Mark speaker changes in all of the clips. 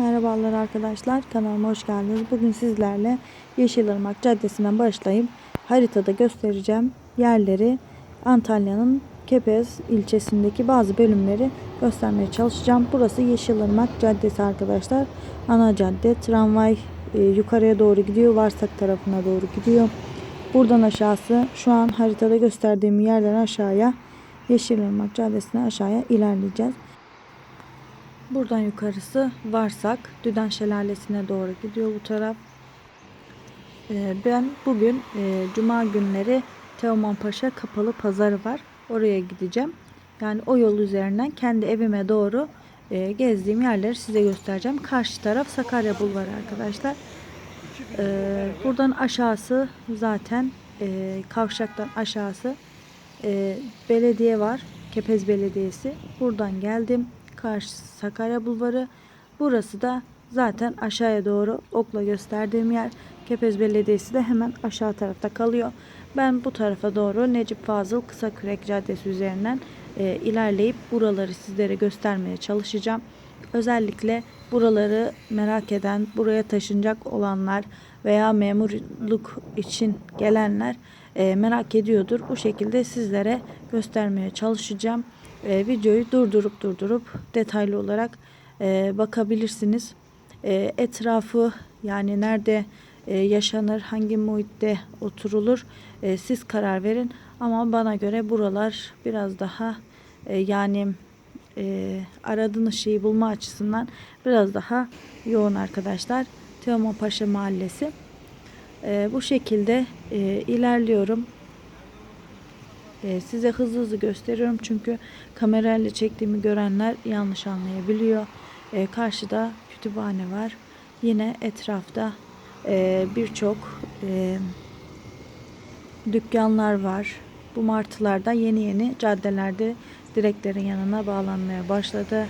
Speaker 1: Merhabalar arkadaşlar kanalıma hoş geldiniz. Bugün sizlerle Yeşilırmak Caddesi'nden başlayıp haritada göstereceğim yerleri Antalya'nın Kepez ilçesindeki bazı bölümleri göstermeye çalışacağım. Burası Yeşilırmak Caddesi arkadaşlar. Ana cadde tramvay e, yukarıya doğru gidiyor. Varsak tarafına doğru gidiyor. Buradan aşağısı şu an haritada gösterdiğim yerden aşağıya Yeşilırmak Caddesi'ne aşağıya ilerleyeceğiz. Buradan yukarısı Varsak, Düden Şelalesi'ne doğru gidiyor bu taraf. Ee, ben bugün e, Cuma günleri Teoman Paşa Kapalı Pazarı var. Oraya gideceğim. Yani o yol üzerinden kendi evime doğru e, gezdiğim yerleri size göstereceğim. Karşı taraf Sakarya Bulvarı arkadaşlar. Ee, buradan aşağısı zaten e, kavşaktan aşağısı belediye var. Kepez Belediyesi. Buradan geldim. Karşı Sakarya Bulvarı. Burası da zaten aşağıya doğru okla gösterdiğim yer. Kepez Belediyesi de hemen aşağı tarafta kalıyor. Ben bu tarafa doğru Necip Fazıl Kısakürek Caddesi üzerinden e, ilerleyip buraları sizlere göstermeye çalışacağım. Özellikle buraları merak eden, buraya taşınacak olanlar veya memurluk için gelenler e, merak ediyordur. Bu şekilde sizlere göstermeye çalışacağım. E, videoyu durdurup durdurup detaylı olarak e, bakabilirsiniz. E, etrafı yani nerede e, yaşanır, hangi muhitte oturulur e, siz karar verin. Ama bana göre buralar biraz daha e, yani e, aradığınız şeyi bulma açısından biraz daha yoğun arkadaşlar. Teoman Paşa Mahallesi. E, bu şekilde e, ilerliyorum. E, size hızlı hızlı gösteriyorum çünkü kamerayla çektiğimi görenler yanlış anlayabiliyor. E, karşıda kütüphane var. Yine etrafta e, birçok e, dükkanlar var. Bu martılar da yeni yeni caddelerde direklerin yanına bağlanmaya başladı.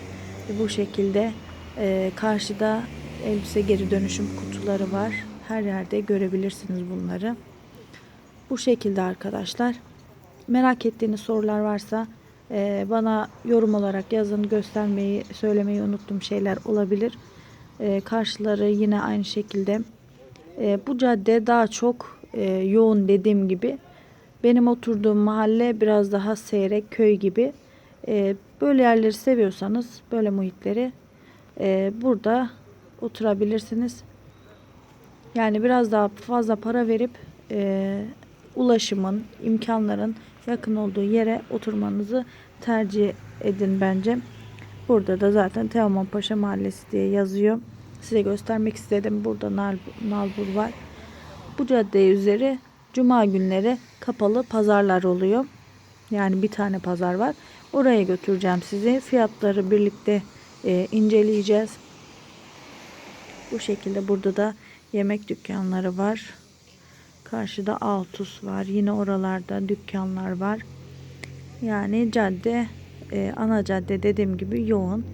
Speaker 1: Bu şekilde e, karşıda elbise geri dönüşüm kutuları var. Her yerde görebilirsiniz bunları. Bu şekilde arkadaşlar. Merak ettiğiniz sorular varsa e, bana yorum olarak yazın. Göstermeyi, söylemeyi unuttuğum şeyler olabilir. E, karşıları yine aynı şekilde. E, bu cadde daha çok e, yoğun dediğim gibi. Benim oturduğum mahalle biraz daha seyrek köy gibi. E, böyle yerleri seviyorsanız böyle muhitleri e, burada oturabilirsiniz. Yani biraz daha fazla para verip e, ulaşımın, imkanların yakın olduğu yere oturmanızı tercih edin bence. Burada da zaten Teoman Paşa Mahallesi diye yazıyor. Size göstermek istedim. Burada Nal, Nalbur var. Bu cadde üzeri Cuma günleri kapalı pazarlar oluyor. Yani bir tane pazar var. Oraya götüreceğim sizi. Fiyatları birlikte e, inceleyeceğiz. Bu şekilde burada da yemek dükkanları var. Karşıda Altus var. Yine oralarda dükkanlar var. Yani cadde e, ana cadde dediğim gibi yoğun.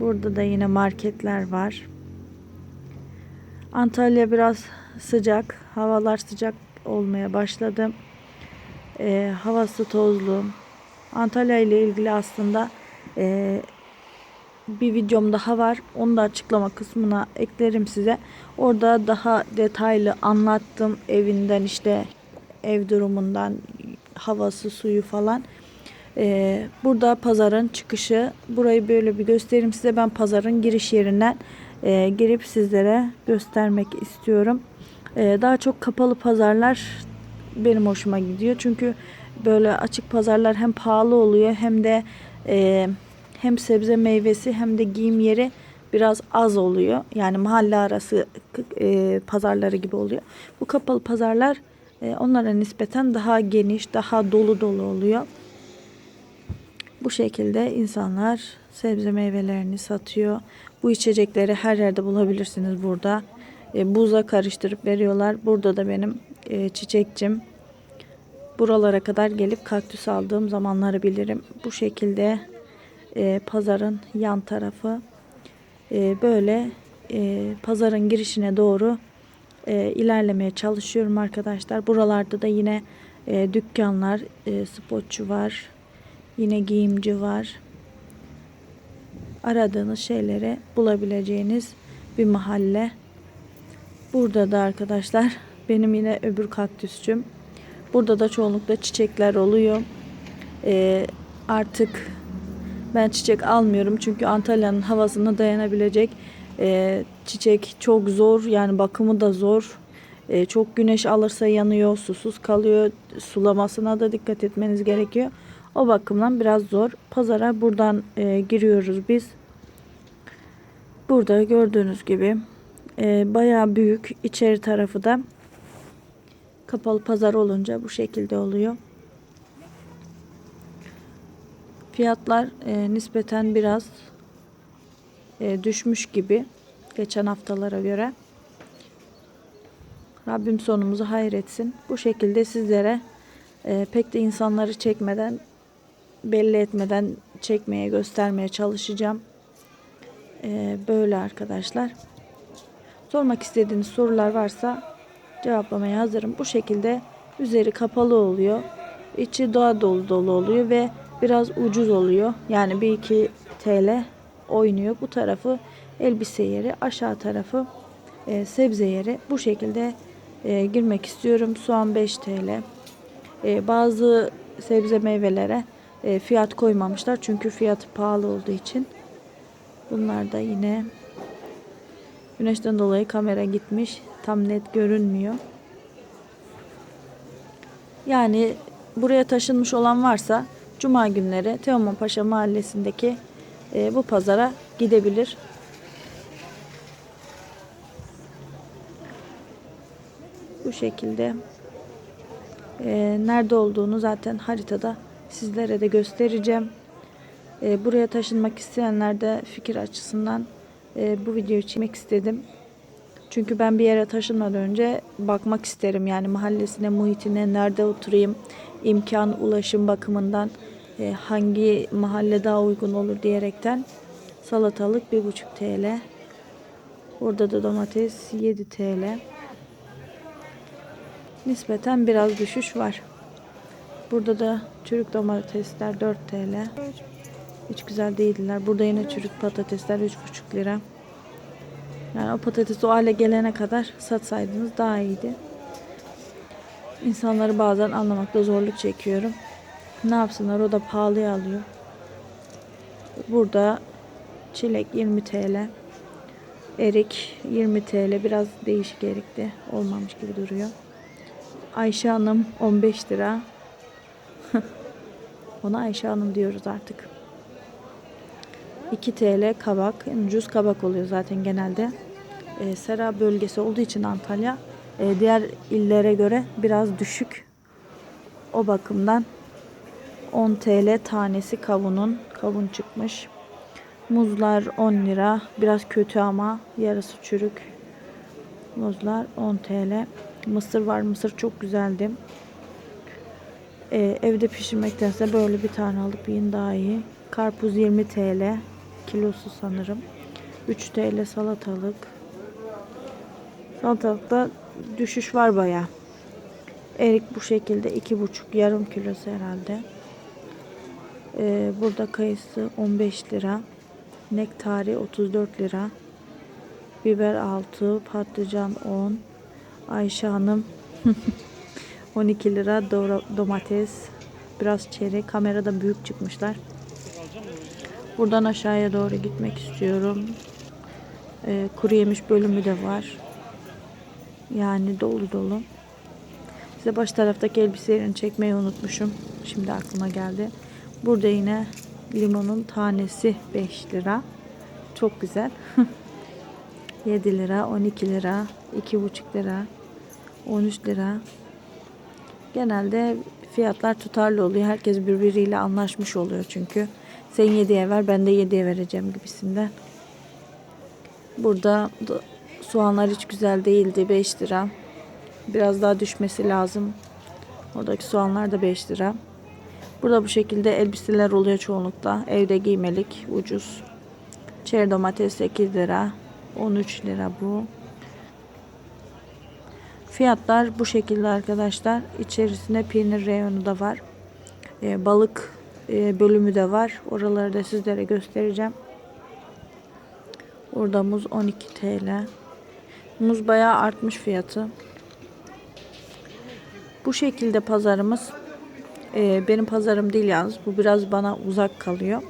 Speaker 1: Burada da yine marketler var. Antalya biraz sıcak. Havalar sıcak olmaya başladı. E, havası tozlu. Antalya ile ilgili aslında e, bir videom daha var. Onu da açıklama kısmına eklerim size. Orada daha detaylı anlattım evinden işte ev durumundan havası suyu falan. Ee, burada pazarın çıkışı. Burayı böyle bir göstereyim size. Ben pazarın giriş yerinden e, girip sizlere göstermek istiyorum. Ee, daha çok kapalı pazarlar benim hoşuma gidiyor. Çünkü böyle açık pazarlar hem pahalı oluyor hem de e, hem sebze meyvesi hem de giyim yeri biraz az oluyor. Yani mahalle arası e, pazarları gibi oluyor. Bu kapalı pazarlar e, onlara nispeten daha geniş, daha dolu dolu oluyor. Bu şekilde insanlar sebze meyvelerini satıyor. Bu içecekleri her yerde bulabilirsiniz burada. E, buza karıştırıp veriyorlar. Burada da benim e, çiçekçim buralara kadar gelip kaktüs aldığım zamanları bilirim. Bu şekilde e, pazarın yan tarafı e, böyle e, pazarın girişine doğru e, ilerlemeye çalışıyorum arkadaşlar. Buralarda da yine e, dükkanlar, e, spotçu var. Yine giyimci var. aradığınız şeyleri bulabileceğiniz bir mahalle. Burada da arkadaşlar benim yine öbür kaktüsçüm. Burada da çoğunlukla çiçekler oluyor. Ee, artık ben çiçek almıyorum çünkü Antalya'nın havasına dayanabilecek e, çiçek çok zor yani bakımı da zor. E, çok güneş alırsa yanıyor, susuz kalıyor. Sulamasına da dikkat etmeniz gerekiyor. O bakımdan biraz zor. Pazara buradan e, giriyoruz biz. Burada gördüğünüz gibi e, bayağı büyük. içeri tarafı da kapalı pazar olunca bu şekilde oluyor. Fiyatlar e, nispeten biraz e, düşmüş gibi geçen haftalara göre. Rabbim sonumuzu hayretsin. Bu şekilde sizlere e, pek de insanları çekmeden belli etmeden çekmeye göstermeye çalışacağım. E, böyle arkadaşlar. Sormak istediğiniz sorular varsa cevaplamaya hazırım. Bu şekilde üzeri kapalı oluyor. İçi doğa dolu dolu oluyor ve biraz ucuz oluyor. Yani 1-2 TL oynuyor. Bu tarafı elbise yeri, aşağı tarafı e, sebze yeri. Bu şekilde e, girmek istiyorum. Soğan 5 TL. E, bazı sebze meyvelere e, fiyat koymamışlar. Çünkü fiyatı pahalı olduğu için. Bunlar da yine güneşten dolayı kamera gitmiş. Tam net görünmüyor. Yani buraya taşınmış olan varsa Cuma günleri Teoman Paşa mahallesindeki e, bu pazara gidebilir. Bu şekilde e, nerede olduğunu zaten haritada sizlere de göstereceğim. E, buraya taşınmak isteyenler de fikir açısından e, bu videoyu çekmek istedim. Çünkü ben bir yere taşınmadan önce bakmak isterim. Yani mahallesine, muhitine, nerede oturayım, imkan, ulaşım bakımından e, hangi mahalle daha uygun olur diyerekten salatalık 1,5 TL. Burada da domates 7 TL. Nispeten biraz düşüş var. Burada da çürük domatesler 4 TL. Hiç güzel değildiler. Burada yine çürük patatesler 3,5 lira. Yani o patates o hale gelene kadar satsaydınız daha iyiydi. İnsanları bazen anlamakta zorluk çekiyorum. Ne yapsınlar o da pahalıya alıyor. Burada çilek 20 TL. Erik 20 TL. Biraz değişik erikti. Olmamış gibi duruyor. Ayşe Hanım 15 lira. Ona Ayşe Hanım diyoruz artık. 2 TL kabak. Ucuz kabak oluyor zaten genelde. Ee, Sera bölgesi olduğu için Antalya e, diğer illere göre biraz düşük. O bakımdan 10 TL tanesi kavunun. Kavun çıkmış. Muzlar 10 lira. Biraz kötü ama yarısı çürük. Muzlar 10 TL. Mısır var. Mısır çok güzeldi. Ee, evde pişirmektense böyle bir tane alıp yiyin daha iyi. Karpuz 20 TL. Kilosu sanırım. 3 TL salatalık. Salatalıkta düşüş var baya. Erik bu şekilde 2,5 yarım kilosu herhalde. Ee, burada kayısı 15 lira. Nektari 34 lira. Biber 6, patlıcan 10. Ayşe Hanım 12 lira. Do- domates biraz çeri. Kamerada büyük çıkmışlar. Buradan aşağıya doğru gitmek istiyorum. Ee, kuru yemiş bölümü de var. Yani dolu dolu. Size baş taraftaki elbiselerini çekmeyi unutmuşum. Şimdi aklıma geldi. Burada yine limonun tanesi 5 lira. Çok güzel. 7 lira, 12 lira, 2,5 lira, 13 lira. Genelde fiyatlar tutarlı oluyor. Herkes birbiriyle anlaşmış oluyor çünkü. Sen 7'ye ver, ben de 7'ye vereceğim gibisinden. Burada da soğanlar hiç güzel değildi. 5 lira. Biraz daha düşmesi lazım. Oradaki soğanlar da 5 lira. Burada bu şekilde elbiseler oluyor çoğunlukla. Evde giymelik ucuz. Çeri domates 8 lira. 13 lira bu. Fiyatlar bu şekilde arkadaşlar. İçerisinde peynir reyonu da var. Ee, balık e, bölümü de var. Oraları da sizlere göstereceğim. Burada muz 12 TL. Muz bayağı artmış fiyatı. Bu şekilde pazarımız. Ee, benim pazarım değil yalnız. Bu biraz bana uzak kalıyor.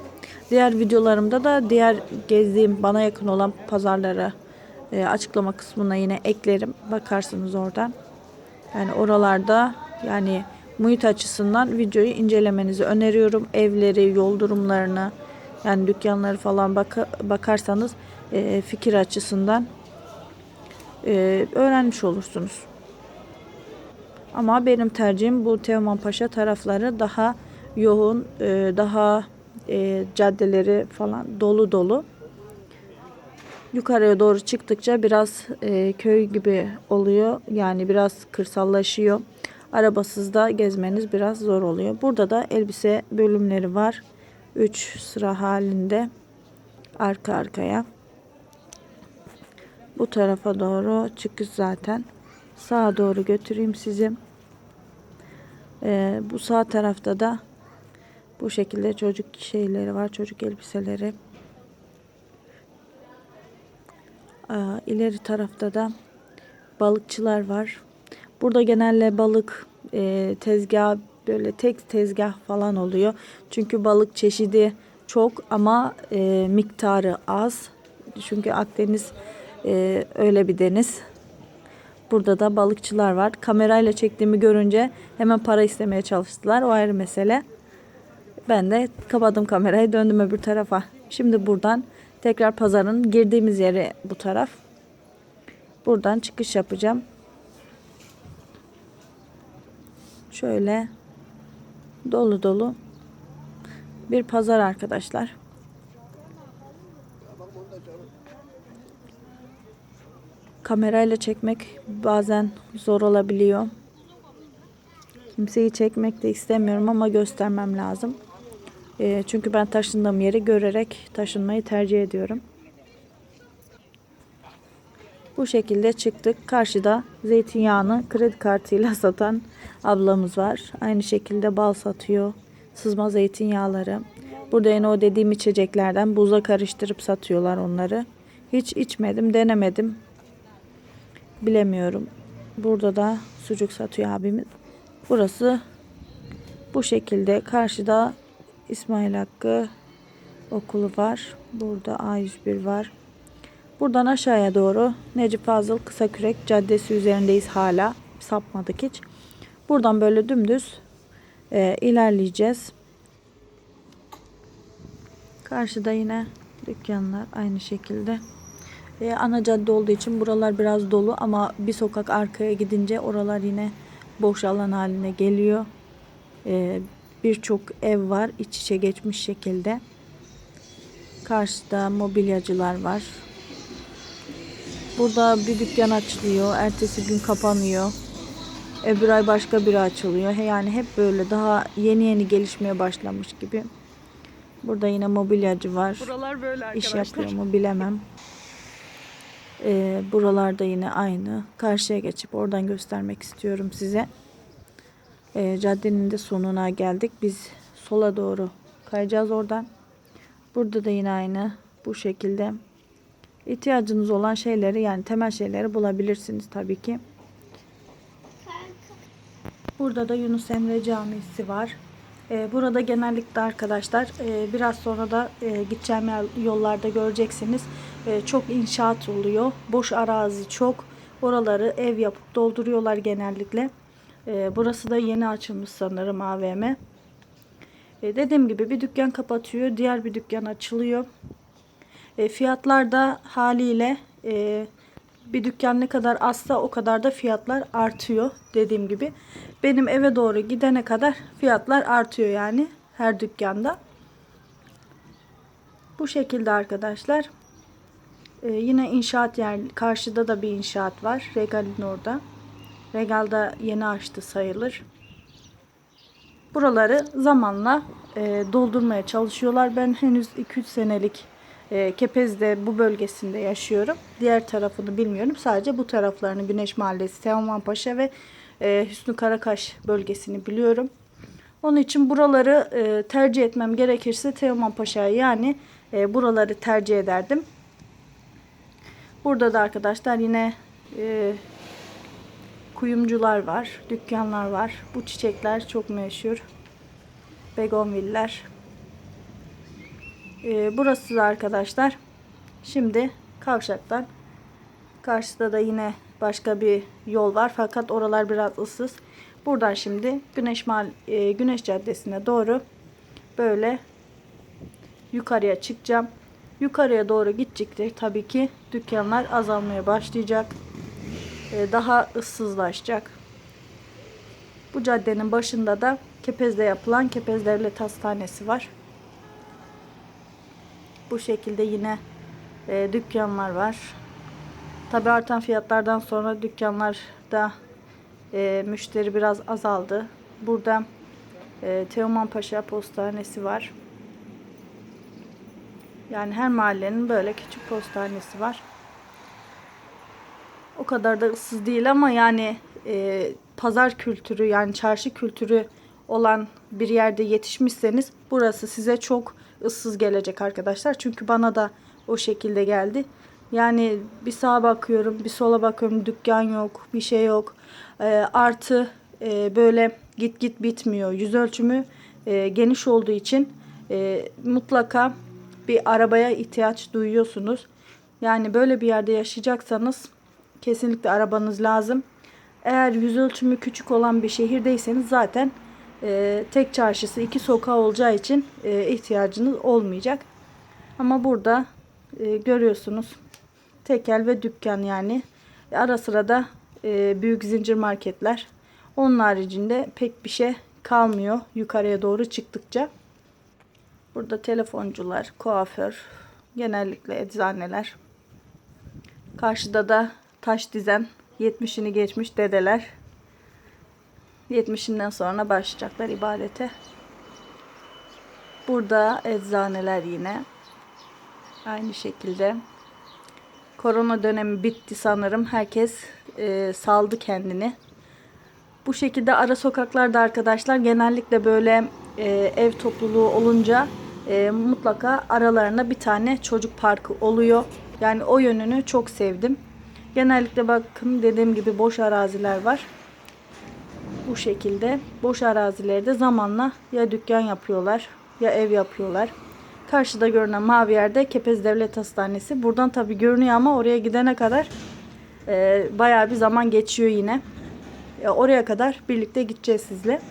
Speaker 1: Diğer videolarımda da diğer gezdiğim bana yakın olan pazarları e, açıklama kısmına yine eklerim. Bakarsınız oradan. Yani oralarda yani muhit açısından videoyu incelemenizi öneriyorum. Evleri, yol durumlarını yani dükkanları falan baka- bakarsanız e, fikir açısından e, öğrenmiş olursunuz. Ama benim tercihim bu Teoman Paşa tarafları daha yoğun, e, daha e, caddeleri falan dolu dolu. Yukarıya doğru çıktıkça biraz e, köy gibi oluyor. Yani biraz kırsallaşıyor. Arabasız da gezmeniz biraz zor oluyor. Burada da elbise bölümleri var. 3 sıra halinde arka arkaya. Bu tarafa doğru çıkış zaten. Sağa doğru götüreyim sizi. Ee, bu sağ tarafta da bu şekilde çocuk şeyleri var. Çocuk elbiseleri. Aa, ileri tarafta da balıkçılar var. Burada genelde balık e, tezgah böyle tek tezgah falan oluyor. Çünkü balık çeşidi çok ama e, miktarı az. Çünkü Akdeniz e, öyle bir deniz. Burada da balıkçılar var. Kamerayla çektiğimi görünce hemen para istemeye çalıştılar. O ayrı mesele. Ben de kapadım kamerayı döndüm öbür tarafa. Şimdi buradan tekrar pazarın girdiğimiz yeri bu taraf. Buradan çıkış yapacağım. Şöyle dolu dolu bir pazar arkadaşlar. Kamerayla çekmek bazen zor olabiliyor. Kimseyi çekmek de istemiyorum ama göstermem lazım. Ee, çünkü ben taşındığım yeri görerek taşınmayı tercih ediyorum. Bu şekilde çıktık. Karşıda zeytinyağını kredi kartıyla satan ablamız var. Aynı şekilde bal satıyor. Sızma zeytinyağları. Burada yine o dediğim içeceklerden buza karıştırıp satıyorlar onları. Hiç içmedim, denemedim. Bilemiyorum. Burada da sucuk satıyor abimiz. Burası bu şekilde. Karşıda İsmail Hakkı okulu var. Burada A101 var. Buradan aşağıya doğru Necip Fazıl Kısakürek Caddesi üzerindeyiz hala. Sapmadık hiç. Buradan böyle dümdüz e, ilerleyeceğiz. Karşıda yine dükkanlar aynı şekilde. E, ana cadde olduğu için buralar biraz dolu ama bir sokak arkaya gidince oralar yine boş alan haline geliyor. E, Birçok ev var iç içe geçmiş şekilde. Karşıda mobilyacılar var. Burada bir dükkan açılıyor. Ertesi gün kapanıyor. Öbür ay başka biri açılıyor. Yani hep böyle daha yeni yeni gelişmeye başlamış gibi. Burada yine mobilyacı var.
Speaker 2: Buralar böyle
Speaker 1: İş
Speaker 2: arkadaşlar.
Speaker 1: yapıyor mu bilemem. Ee, buralarda yine aynı. Karşıya geçip oradan göstermek istiyorum size. Ee, caddenin de sonuna geldik. Biz sola doğru kayacağız oradan. Burada da yine aynı bu şekilde. İhtiyacınız olan şeyleri yani temel şeyleri bulabilirsiniz tabii ki. Burada da Yunus Emre Camisi var. Ee, burada genellikle arkadaşlar e, biraz sonra da e, gideceğim yollarda göreceksiniz. E, çok inşaat oluyor. Boş arazi çok. Oraları ev yapıp dolduruyorlar genellikle. E, burası da yeni açılmış sanırım AVM. E, dediğim gibi bir dükkan kapatıyor. Diğer bir dükkan açılıyor. Fiyatlar da haliyle bir dükkan ne kadar azsa o kadar da fiyatlar artıyor dediğim gibi. Benim eve doğru gidene kadar fiyatlar artıyor yani her dükkanda. Bu şekilde arkadaşlar. E, yine inşaat yer karşıda da bir inşaat var. Regal'in orada. Regal da yeni açtı sayılır. Buraları zamanla e, doldurmaya çalışıyorlar. Ben henüz 2-3 senelik e, Kepez'de bu bölgesinde yaşıyorum. Diğer tarafını bilmiyorum. Sadece bu taraflarını Güneş Mahallesi, Teomanpaşa ve e, Hüsnü Karakaş bölgesini biliyorum. Onun için buraları e, tercih etmem gerekirse Teomanpaşa'yı yani e, buraları tercih ederdim. Burada da arkadaşlar yine e, kuyumcular var, dükkanlar var. Bu çiçekler çok meşhur. Begonviller. E, burası da arkadaşlar. Şimdi kavşaktan. Karşıda da yine başka bir yol var fakat oralar biraz ıssız. Buradan şimdi Güneş Mahal e, Güneş Caddesi'ne doğru böyle yukarıya çıkacağım. Yukarıya doğru gidecektir. Tabii ki dükkanlar azalmaya başlayacak. E, daha ıssızlaşacak. Bu caddenin başında da Kepez'de yapılan Kepez Devlet Hastanesi var. Bu şekilde yine e, dükkanlar var. Tabi artan fiyatlardan sonra dükkanlarda e, müşteri biraz azaldı. Burada e, Teoman Paşa Postanesi var. Yani her mahallenin böyle küçük postanesi var. O kadar da ıssız değil ama yani e, pazar kültürü yani çarşı kültürü olan bir yerde yetişmişseniz burası size çok ıssız gelecek arkadaşlar. Çünkü bana da o şekilde geldi. Yani bir sağa bakıyorum, bir sola bakıyorum, dükkan yok, bir şey yok. E, artı e, böyle git git bitmiyor. Yüz ölçümü e, geniş olduğu için e, mutlaka bir arabaya ihtiyaç duyuyorsunuz. Yani böyle bir yerde yaşayacaksanız kesinlikle arabanız lazım. Eğer yüz ölçümü küçük olan bir şehirdeyseniz zaten e, tek çarşısı iki sokağı olacağı için e, ihtiyacınız olmayacak. Ama burada e, görüyorsunuz tekel ve dükkan yani E, ara sıra da e, büyük zincir marketler. Onun haricinde pek bir şey kalmıyor yukarıya doğru çıktıkça. Burada telefoncular, kuaför, genellikle eczaneler. Karşıda da taş dizen 70'ini geçmiş dedeler. 70'inden sonra başlayacaklar ibadete. Burada eczaneler yine. Aynı şekilde. Korona dönemi bitti sanırım. Herkes e, saldı kendini. Bu şekilde ara sokaklarda arkadaşlar genellikle böyle e, ev topluluğu olunca e, mutlaka aralarında bir tane çocuk parkı oluyor. Yani o yönünü çok sevdim. Genellikle bakın dediğim gibi boş araziler var. Bu şekilde boş arazilerde zamanla ya dükkan yapıyorlar ya ev yapıyorlar. Karşıda görünen mavi yerde Kepez Devlet Hastanesi. Buradan tabi görünüyor ama oraya gidene kadar e, bayağı bir zaman geçiyor yine. E, oraya kadar birlikte gideceğiz sizle.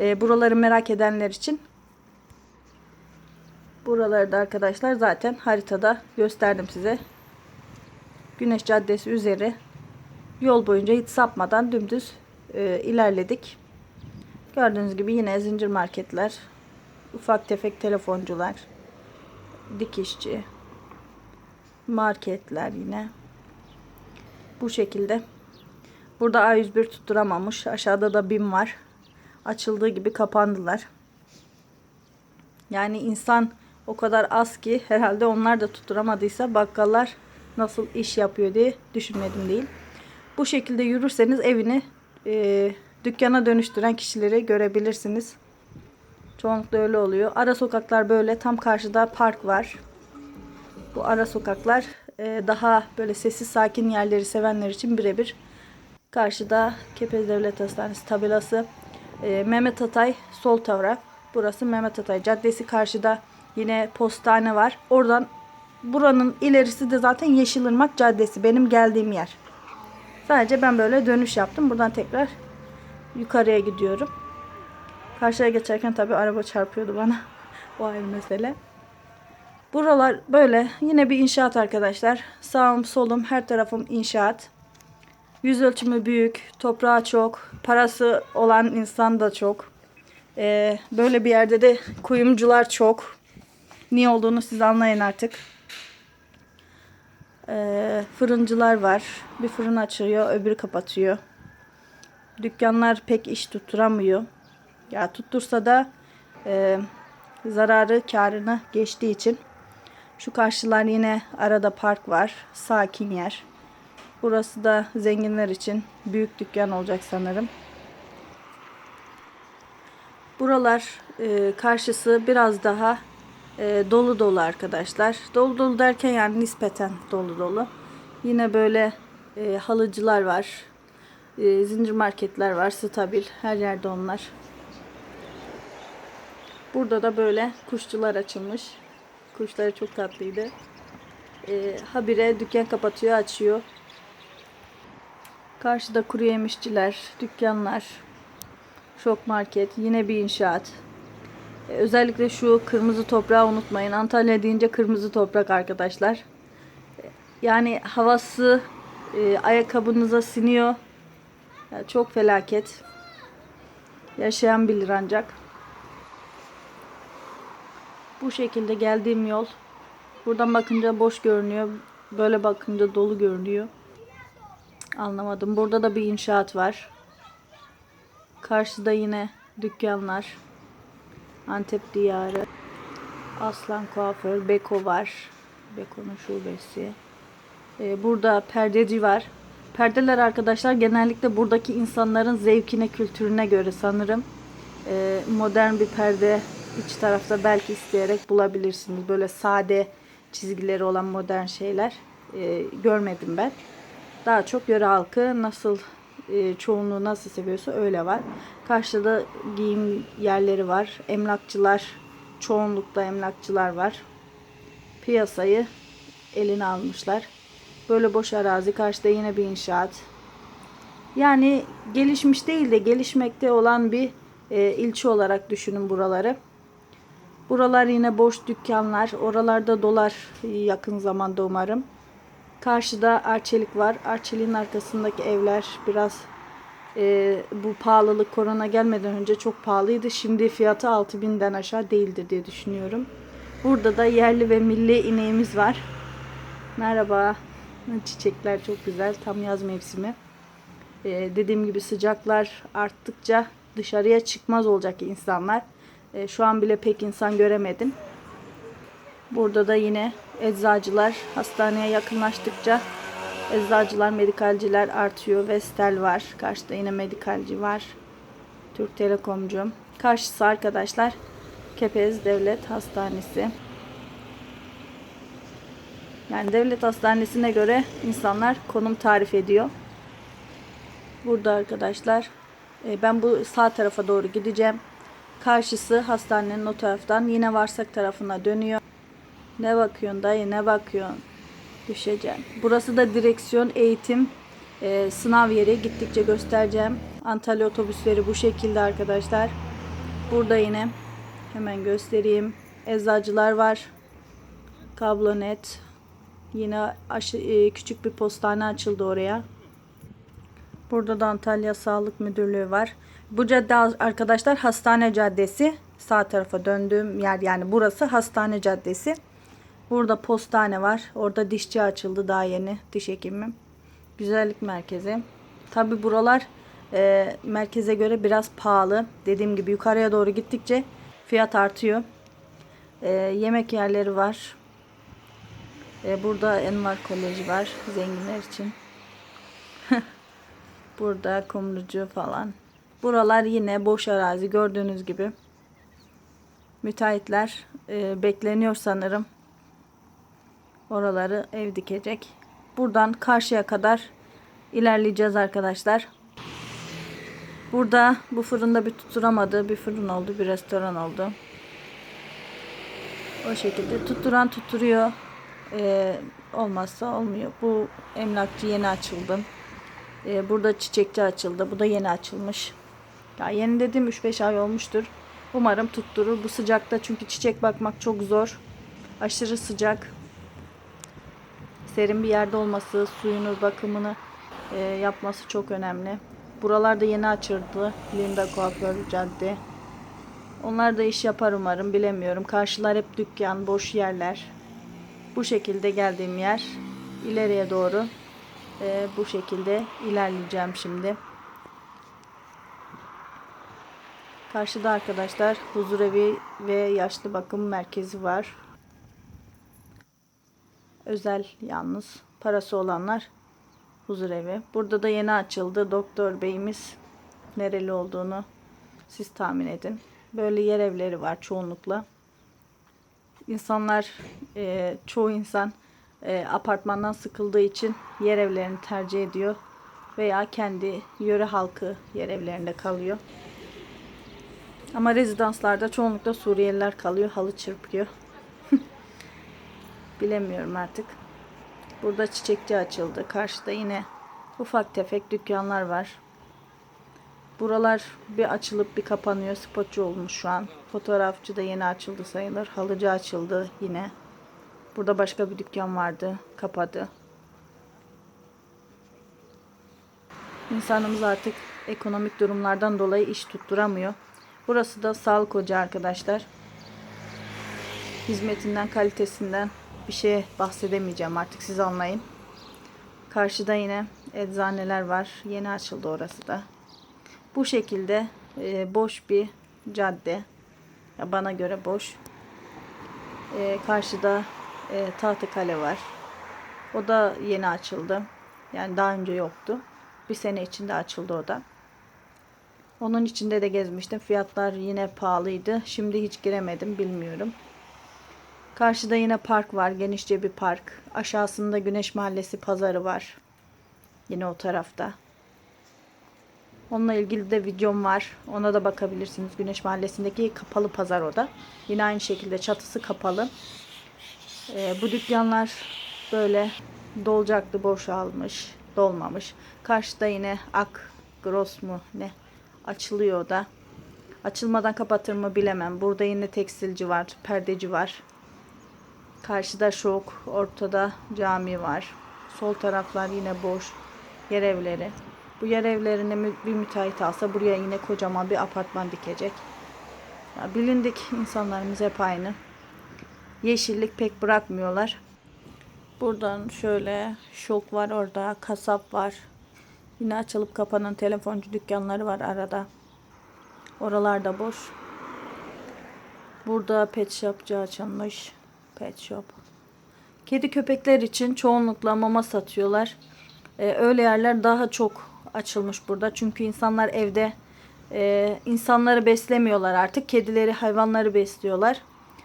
Speaker 1: E, buraları merak edenler için. Buraları da arkadaşlar zaten haritada gösterdim size. Güneş Caddesi üzeri yol boyunca hiç sapmadan dümdüz e, ilerledik. Gördüğünüz gibi yine zincir marketler, ufak tefek telefoncular, dikişçi, marketler yine. Bu şekilde. Burada A101 tutturamamış. Aşağıda da BİM var. Açıldığı gibi kapandılar. Yani insan o kadar az ki herhalde onlar da tutturamadıysa bakkallar nasıl iş yapıyor diye düşünmedim değil. Bu şekilde yürürseniz evini e, dükkana dönüştüren kişileri görebilirsiniz. Çoğunlukla öyle oluyor. Ara sokaklar böyle. Tam karşıda park var. Bu ara sokaklar e, daha böyle sessiz sakin yerleri sevenler için birebir. Karşıda Kepez Devlet Hastanesi tabelası. E, Mehmet Atay sol taraf. Burası Mehmet Atay Caddesi. Karşıda yine postane var. Oradan buranın ilerisi de zaten Yeşilırmak Caddesi. Benim geldiğim yer. Sadece ben böyle dönüş yaptım. Buradan tekrar yukarıya gidiyorum. Karşıya geçerken tabii araba çarpıyordu bana. o ayrı mesele. Buralar böyle yine bir inşaat arkadaşlar. Sağım solum her tarafım inşaat. Yüz ölçümü büyük, toprağı çok, parası olan insan da çok. Ee, böyle bir yerde de kuyumcular çok. Niye olduğunu siz anlayın artık. Ee, fırıncılar var. Bir fırın açıyor, öbürü kapatıyor. Dükkanlar pek iş tutturamıyor. Ya tuttursa da e, zararı karını geçtiği için. Şu karşılar yine arada park var. Sakin yer. Burası da zenginler için büyük dükkan olacak sanırım. Buralar e, karşısı biraz daha e, dolu dolu arkadaşlar. Dolu dolu derken yani nispeten dolu dolu. Yine böyle e, halıcılar var. E, zincir marketler var. Stabil. Her yerde onlar. Burada da böyle kuşçular açılmış. Kuşları çok tatlıydı. E, habire dükkan kapatıyor, açıyor. Karşıda kuru yemişçiler, dükkanlar, şok market, yine bir inşaat. E, özellikle şu kırmızı toprağı unutmayın. Antalya deyince kırmızı toprak arkadaşlar. E, Yani havası e, ayakkabınıza siniyor. Ya çok felaket. Yaşayan bilir ancak. Bu şekilde geldiğim yol. Buradan bakınca boş görünüyor. Böyle bakınca dolu görünüyor. Anlamadım. Burada da bir inşaat var. Karşıda yine dükkanlar. Antep diyarı. Aslan kuaför. Beko var. Beko'nun şubesi. Ee, burada perdeci var. Perdeler arkadaşlar genellikle buradaki insanların zevkine, kültürüne göre sanırım. Ee, modern bir perde iç tarafta belki isteyerek bulabilirsiniz. Böyle sade çizgileri olan modern şeyler ee, görmedim ben. Daha çok yöre halkı nasıl e, çoğunluğu nasıl seviyorsa öyle var. Karşıda giyim yerleri var. Emlakçılar, çoğunlukla emlakçılar var. Piyasayı eline almışlar. Böyle boş arazi. Karşıda yine bir inşaat. Yani gelişmiş değil de gelişmekte olan bir e, ilçe olarak düşünün buraları. Buralar yine boş dükkanlar. Oralarda dolar yakın zamanda umarım. Karşıda Arçelik var. Arçelik'in arkasındaki evler biraz e, bu pahalılık korona gelmeden önce çok pahalıydı. Şimdi fiyatı 6000'den aşağı değildir diye düşünüyorum. Burada da yerli ve milli ineğimiz var. Merhaba. Çiçekler çok güzel. Tam yaz mevsimi. E, dediğim gibi sıcaklar arttıkça dışarıya çıkmaz olacak insanlar. E, şu an bile pek insan göremedim. Burada da yine eczacılar hastaneye yakınlaştıkça eczacılar, medikalciler artıyor. Vestel var. Karşıda yine medikalci var. Türk Telekomcu. Karşısı arkadaşlar Kepez Devlet Hastanesi. Yani devlet hastanesine göre insanlar konum tarif ediyor. Burada arkadaşlar e, ben bu sağ tarafa doğru gideceğim. Karşısı hastanenin o taraftan yine Varsak tarafına dönüyor. Ne bakıyorsun dayı ne bakıyorsun? Düşeceğim. Burası da direksiyon eğitim e, sınav yeri. Gittikçe göstereceğim. Antalya otobüsleri bu şekilde arkadaşlar. Burada yine hemen göstereyim. Eczacılar var. Kablonet. Yine aşı, e, küçük bir postane açıldı oraya. Burada da Antalya Sağlık Müdürlüğü var. Bu cadde arkadaşlar Hastane Caddesi. Sağ tarafa döndüğüm yer yani burası Hastane Caddesi. Burada postane var. Orada dişçi açıldı daha yeni. Diş hekimi. Güzellik merkezi. Tabi buralar e, merkeze göre biraz pahalı. Dediğim gibi yukarıya doğru gittikçe fiyat artıyor. E, yemek yerleri var. E, burada Envar Koleji var. Zenginler için. burada kumrucu falan. Buralar yine boş arazi gördüğünüz gibi. Müteahhitler e, bekleniyor sanırım. Oraları ev dikecek. Buradan karşıya kadar ilerleyeceğiz arkadaşlar. Burada bu fırında bir tutturamadı. Bir fırın oldu, bir restoran oldu. O şekilde tutturan tutturuyor. Ee, olmazsa olmuyor. Bu emlakçı yeni açıldı. Ee, burada çiçekçi açıldı. Bu da yeni açılmış. Ya yeni dedim 3-5 ay olmuştur. Umarım tutturur. Bu sıcakta çünkü çiçek bakmak çok zor. Aşırı sıcak serin bir yerde olması, suyunu, bakımını e, yapması çok önemli. Buralarda yeni açıldı. Linda Kuaför Cadde. Onlar da iş yapar umarım. Bilemiyorum. Karşılar hep dükkan, boş yerler. Bu şekilde geldiğim yer. ileriye doğru e, bu şekilde ilerleyeceğim şimdi. Karşıda arkadaşlar huzurevi ve yaşlı bakım merkezi var. Özel yalnız parası olanlar huzur evi. Burada da yeni açıldı. Doktor beyimiz nereli olduğunu siz tahmin edin. Böyle yer evleri var çoğunlukla. İnsanlar, e, çoğu insan e, apartmandan sıkıldığı için yer evlerini tercih ediyor veya kendi yöre halkı yer evlerinde kalıyor. Ama rezidanslarda çoğunlukla Suriyeliler kalıyor, halı çırpıyor. Bilemiyorum artık. Burada çiçekçi açıldı. Karşıda yine ufak tefek dükkanlar var. Buralar bir açılıp bir kapanıyor. Spotçu olmuş şu an. Fotoğrafçı da yeni açıldı sayılır. Halıcı açıldı yine. Burada başka bir dükkan vardı. Kapadı. İnsanımız artık ekonomik durumlardan dolayı iş tutturamıyor. Burası da sağlık ocağı arkadaşlar. Hizmetinden, kalitesinden bir şey bahsedemeyeceğim artık siz anlayın. Karşıda yine eczaneler var. Yeni açıldı orası da. Bu şekilde e, boş bir cadde. Ya bana göre boş. E, karşıda e, Tahtakale var. O da yeni açıldı. Yani daha önce yoktu. Bir sene içinde açıldı o da. Onun içinde de gezmiştim. Fiyatlar yine pahalıydı. Şimdi hiç giremedim bilmiyorum. Karşıda yine park var. Genişçe bir park. Aşağısında Güneş Mahallesi pazarı var. Yine o tarafta. Onunla ilgili de videom var. Ona da bakabilirsiniz. Güneş Mahallesi'ndeki kapalı pazar o da. Yine aynı şekilde çatısı kapalı. Ee, bu dükkanlar böyle dolacaklı boşalmış, dolmamış. Karşıda yine Ak Gross mu ne açılıyor da. Açılmadan kapatır mı bilemem. Burada yine tekstilci var, perdeci var. Karşıda şok, ortada cami var. Sol taraflar yine boş. Yer evleri. Bu yer evlerini bir müteahhit alsa buraya yine kocaman bir apartman dikecek. Ya bilindik insanlarımız hep aynı. Yeşillik pek bırakmıyorlar. Buradan şöyle şok var orada, kasap var. Yine açılıp kapanan telefoncu dükkanları var arada. Oralarda boş. Burada pet shopçı açılmış. Pet shop. Kedi köpekler için çoğunlukla mama satıyorlar. Ee, öyle yerler daha çok açılmış burada. Çünkü insanlar evde e, insanları beslemiyorlar artık. Kedileri, hayvanları besliyorlar.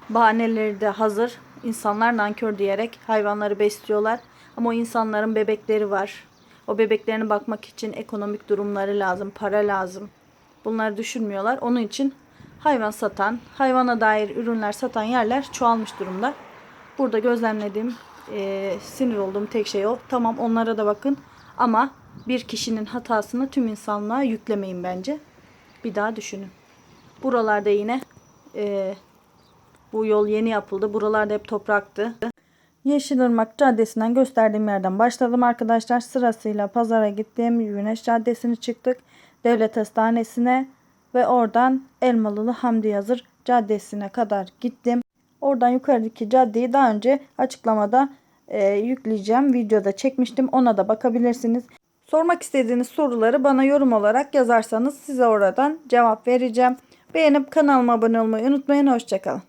Speaker 1: Bahaneleri de hazır. İnsanlar nankör diyerek hayvanları besliyorlar. Ama o insanların bebekleri var. O bebeklerine bakmak için ekonomik durumları lazım, para lazım. Bunları düşünmüyorlar. Onun için hayvan satan, hayvana dair ürünler satan yerler çoğalmış durumda. Burada gözlemlediğim, e, sinir olduğum tek şey o. Tamam onlara da bakın ama bir kişinin hatasını tüm insanlığa yüklemeyin bence. Bir daha düşünün. Buralarda yine e, bu yol yeni yapıldı. Buralarda hep topraktı. Yeşilırmak Caddesi'nden gösterdiğim yerden başladım arkadaşlar. Sırasıyla pazara gittim. Güneş Caddesi'ni çıktık. Devlet Hastanesi'ne ve oradan Elmalılı Hamdi Yazır Caddesi'ne kadar gittim. Oradan yukarıdaki caddeyi daha önce açıklamada e, yükleyeceğim. Videoda çekmiştim. Ona da bakabilirsiniz. Sormak istediğiniz soruları bana yorum olarak yazarsanız size oradan cevap vereceğim. Beğenip kanalıma abone olmayı unutmayın. Hoşçakalın.